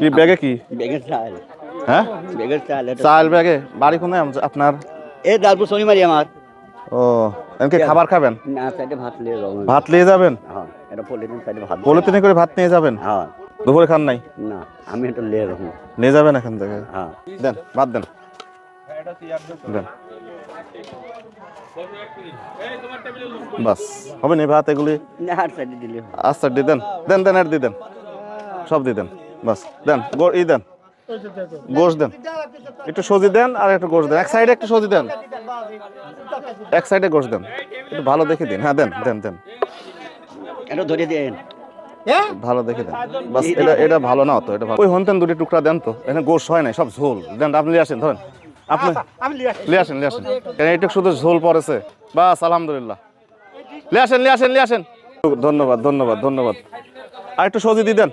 কি ব্যাগে কি? বেগের চাল। হ্যাঁ? বেগের চাল চাল ব্যাগে। বাড়ি কোনে আপনার? এই দালপুর শনিবারই আমার। ও এমনকি খাবার খাবেন? না সাইডে ভাত লিয়ে যাব। ভাত নিয়ে যাবেন? হ্যাঁ এটা পলিথিন সাইডে ভাত। পলিথিনে করে ভাত নিয়ে যাবেন? হ্যাঁ। দুপুরে খান নাই? না আমি এটা লিয়ে যাব। নিয়ে যাবেন এখান থেকে? হ্যাঁ। দেন ভাত দেন। দেন। বাস হবে নি ভাত এগুলি। আচ্ছা দেন। দেন দেন আর দি দেন। সব দি দেন। বাস দেন ই দেন। গোশ দেন। একটু সজি দেন আর একটু গোশ দেন। এক সাইডে একটু সজি দেন। এক সাইডে গোশ দেন। একটু ভালো দেখে দিন। হ্যাঁ দেন দেন দেন। এটা ধরে দেন ভালো দেখে দেন। বাস এটা এটা ভালো না তো এটা ভালো। ওই হনতেন দুটি টুকরা দেন তো। এখানে গোশ হয় না সব ঝোল। দেন আপনি নিয়ে আসেন ধরেন। আপনি লিয়ে আসেন লিয়ে আসেন। কেন এইটুকু শুধু ঝোল পড়েছে। বাস আলহামদুলিল্লাহ। লিয়ে আসেন লিয়ে আসেন লিয়ে আসেন। ধন্যবাদ ধন্যবাদ ধন্যবাদ। আর একটু দিয়ে দেন।